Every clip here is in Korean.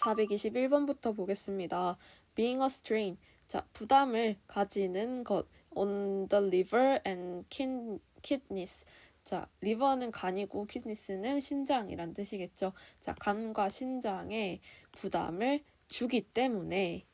421번부터 보겠습니다. Being a strain. 자, 부담을 가지는 것. On the liver and kidneys. 자, liver는 간이고 kidneys는 신장이란 뜻이겠죠. 자, 간과 신장에 부담을 주기 때문에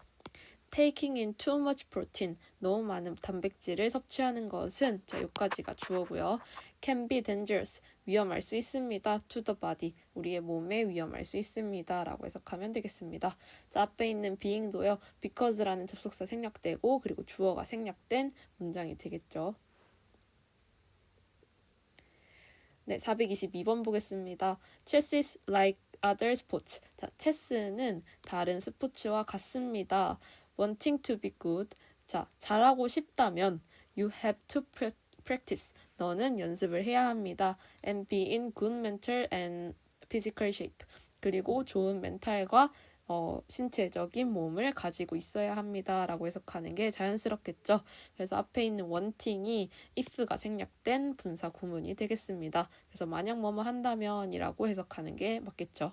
taking in too much protein. 너무 많은 단백질을 섭취하는 것은 자, 여기까지가 주어고요. can be dangerous. 위험할 수 있습니다. to the body. 우리의 몸에 위험할 수 있습니다. 라고 해석하면 되겠습니다. 자, 앞에 있는 being도요. because라는 접속사 생략되고 그리고 주어가 생략된 문장이 되겠죠. 네, 422번 보겠습니다. Chess is like other sports. 자, 체스는 다른 스포츠와 같습니다. Wanting to be good. 자, 잘하고 싶다면 you have to pra- practice. 너는 연습을 해야 합니다. And be in good mental and physical shape. 그리고 좋은 멘탈과 어, 신체적인 몸을 가지고 있어야 합니다. 라고 해석하는 게 자연스럽겠죠. 그래서 앞에 있는 wanting이 if가 생략된 분사 구문이 되겠습니다. 그래서 만약 뭐뭐 한다면 이라고 해석하는 게 맞겠죠.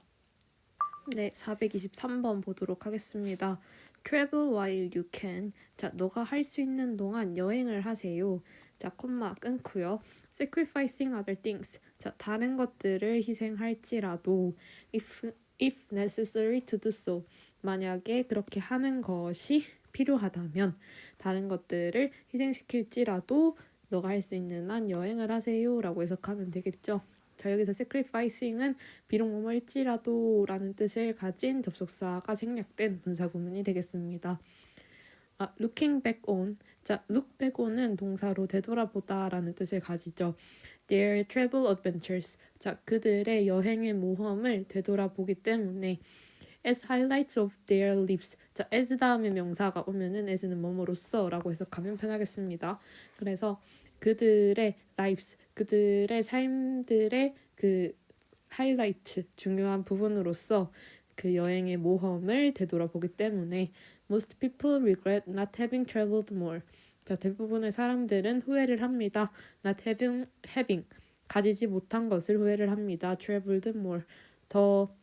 네, 423번 보도록 하겠습니다. Travel while you can. 자, 너가 할 수 있는 동안 여행을 하세요. 자, 콤마 끊고요. Sacrificing other things. 자, 다른 것들을 희생할지라도 if if necessary to do so. 만약에 그렇게 하는 것이 필요하다면 다른 것들을 희생시킬지라도 너가 할 수 있는 한 여행을 하세요라고 해석하면 되겠죠. 자 여기서 sacrificing은 비록 뭐뭐일지라도 라는 뜻을 가진 접속사가 생략된 분사 구문이 되겠습니다. 아, looking back on. 자, look back on은 동사로 되돌아보다라는 뜻을 가지죠. Their travel adventures. 자, 그들의 여행의 모험을 되돌아보기 때문에 as highlights of their lives. 자, as 다음에 명사가 오면은 as는 뭐뭐로써라고 해석하면 편하겠습니다. 그래서 그들의 lives, 그들의 삶들의 그 하이라이트, 중요한 부분으로서 그 여행의 모험을 되돌아보기 때문에 most people regret not having traveled more. 자, 대부분의 사람들은 후회를 합니다. not having, having 가지지 못한 것을 후회를 합니다. traveled more 더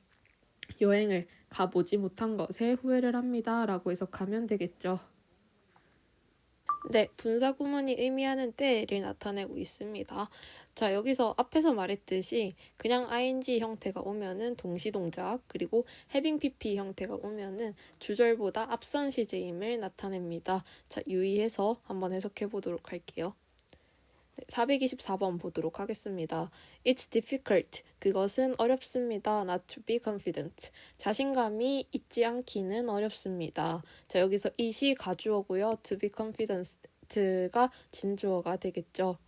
여행을 가보지 못한 것에 후회를 합니다. 라고 해석하면 되겠죠. 네, 분사 구문이 의미하는 때를 나타내고 있습니다. 자, 여기서 앞에서 말했듯이 그냥 ing 형태가 오면은 동시 동작, 그리고 having pp 형태가 오면은 주절보다 앞선 시제임을 나타냅니다. 자, 유의해서 한번 해석해 보도록 할게요. 네, 424번 보도록 하겠습니다. It's difficult. 그것은 어렵습니다. Not to be confident. 자신감이 있지 않기는 어렵습니다. 자, 여기서 it이 가주어고요. To be confident가 진주어가 되겠죠.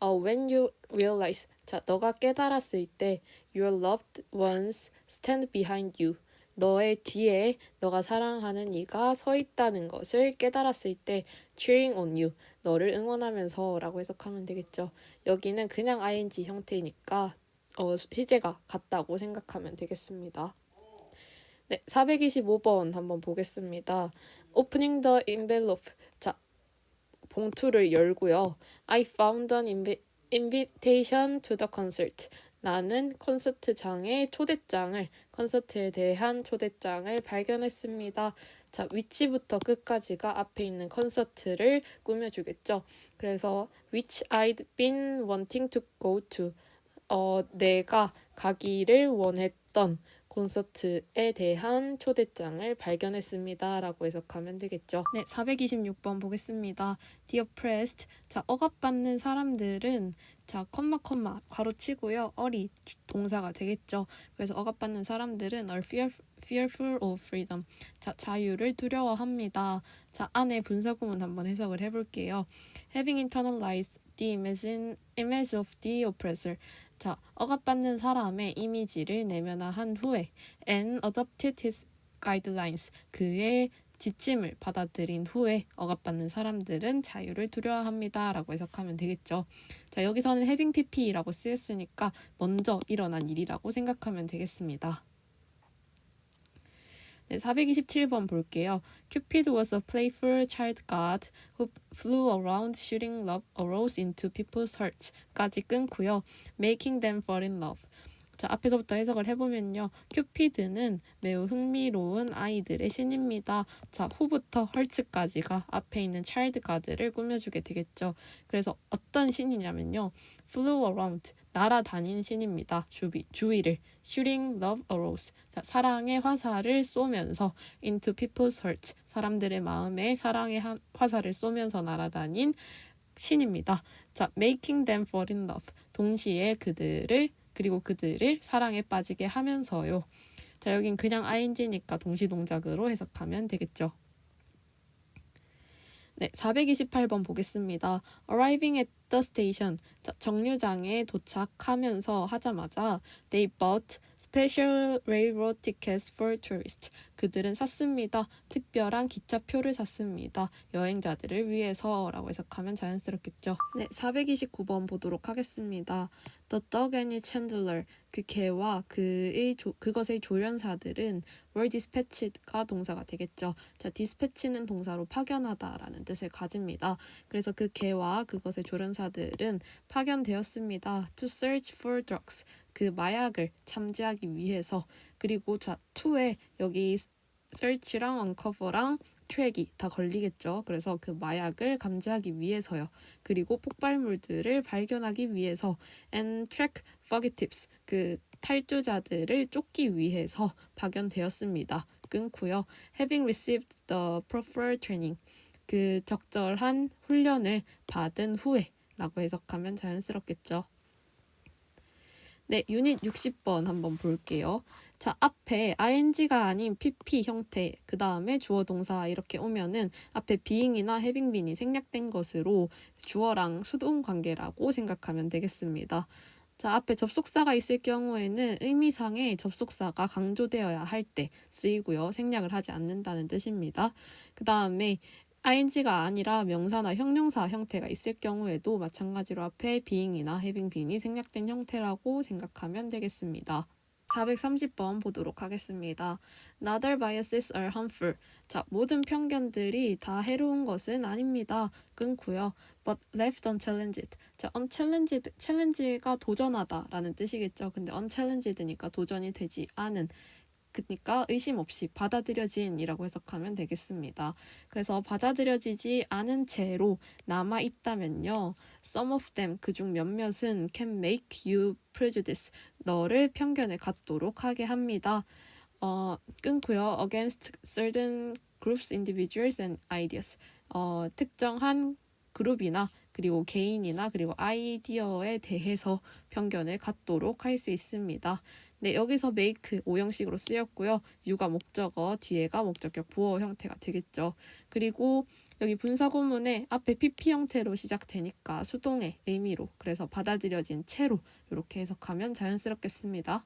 어, when you realize. 자, 너가 깨달았을 때 your loved ones stand behind you. 너의 뒤에 너가 사랑하는 이가 서 있다는 것을 깨달았을 때 cheering on you. 너를 응원하면서 라고 해석하면 되겠죠. 여기는 그냥 ing 형태니까 어, 시제가 같다고 생각하면 되겠습니다. 네, 425번 한번 보겠습니다. Opening the envelope. 자, 봉투를 열고요. I found an invi- invitation to the concert. 나는 콘서트장의 초대장을 콘서트에 대한 초대장을 발견했습니다. 자, 위치부터 끝까지가 앞에 있는 콘서트를 꾸며주겠죠. 그래서 which I'd been wanting to go to. 어, 내가 가기를 원했던 콘서트에 대한 초대장을 발견했습니다. 라고 해석하면 되겠죠. 네, 426번 보겠습니다. The oppressed. 자, 억압받는 사람들은 자, 컴마 컴마 괄호치고요. 어리 동사가 되겠죠. 그래서 억압받는 사람들은 are fear, fearful of freedom. 자, 자유를 두려워합니다. 자, 안에 분사구문 한번 해석을 해볼게요. Having internalized the image, image of the oppressor. 자, 억압받는 사람의 이미지를 내면화한 후에 and adopted his guidelines. 그의 지침을 받아들인 후에 억압받는 사람들은 자유를 두려워합니다. 라고 해석하면 되겠죠. 자, 여기서는 having pp라고 쓰였으니까 먼저 일어난 일이라고 생각하면 되겠습니다. 네, 427번 볼게요. Cupid was a playful child god who flew around shooting love arrows into people's hearts 까지 끊고요. Making them fall in love. 자, 앞에서부터 해석을 해보면요. 큐피드는 매우 흥미로운 아이들의 신입니다. 자, 후부터 헐츠까지가 앞에 있는 차일드 가드를 꾸며주게 되겠죠. 그래서 어떤 신이냐면요. flew around, 날아다닌 신입니다. 주위, 주위를. shooting love arrows, 자, 사랑의 화살을 쏘면서 into people's hearts, 사람들의 마음에 사랑의 하- 화살을 쏘면서 날아다닌 신입니다. 자, making them fall in love, 동시에 그들을 그리고 그들을 사랑에 빠지게 하면서요. 자, 여긴 그냥 ing니까 동시 동작으로 해석하면 되겠죠. 네, 428번 보겠습니다. Arriving at the station. 자, 정류장에 도착하면서 하자마자 they bought special railroad tickets for tourists. 그들은 샀습니다. 특별한 기차표를 샀습니다. 여행자들을 위해서라고 해석하면 자연스럽겠죠. 네, 429번 보도록 하겠습니다. The dog and its handler. 그 개와 그의 조, 그것의 조련사들은 were dispatched가 동사가 되겠죠. 자, dispatch는 동사로 파견하다라는 뜻을 가집니다. 그래서 그 개와 그것의 조련사들은 파견되었습니다. To search for drugs. 그 마약을 참지하기 위해서 그리고 자, to에 여기 search랑 uncover랑 트랙이 다 걸리겠죠. 그래서 그 마약을 감지하기 위해서요. 그리고 폭발물들을 발견하기 위해서 and track fugitives 그 탈주자들을 쫓기 위해서 파견되었습니다. 끊고요. Having received the proper training 그 적절한 훈련을 받은 후에 라고 해석하면 자연스럽겠죠. 네, 유닛 60번 한번 볼게요. 자, 앞에 ing가 아닌 pp 형태, 그 다음에 주어 동사 이렇게 오면은 앞에 being이나 having been이 생략된 것으로 주어랑 수동 관계라고 생각하면 되겠습니다. 자, 앞에 접속사가 있을 경우에는 의미상의 접속사가 강조되어야 할 때 쓰이고요. 생략을 하지 않는다는 뜻입니다. 그 다음에 ing가 아니라 명사나 형용사 형태가 있을 경우에도 마찬가지로 앞에 being이나 having been이 생략된 형태라고 생각하면 되겠습니다. 430번 보도록 하겠습니다. Not all biases are harmful. 자, 모든 편견들이 다 해로운 것은 아닙니다. 끊고요. But left unchallenged. 자, unchallenged, challenge가 도전하다라는 뜻이겠죠. 근데 unchallenged니까 도전이 되지 않은 그러니까 의심 없이 받아들여진이라고 해석하면 되겠습니다. 그래서 받아들여지지 않은 채로 남아 있다면요. Some of them 그중 몇몇은 can make you prejudice 너를 편견에 갖도록 하게 합니다. 어, 끊고요. Against certain groups, individuals and ideas. 어, 특정한 그룹이나 그리고 개인이나 그리고 아이디어에 대해서 편견을 갖도록 할 수 있습니다. 네, 여기서 make 오형식으로 쓰였고요. 유가 목적어, 뒤에가 목적격 보어 형태가 되겠죠. 그리고 여기 분사구문에 앞에 pp 형태로 시작되니까 수동의 의미로 그래서 받아들여진 채로 이렇게 해석하면 자연스럽겠습니다.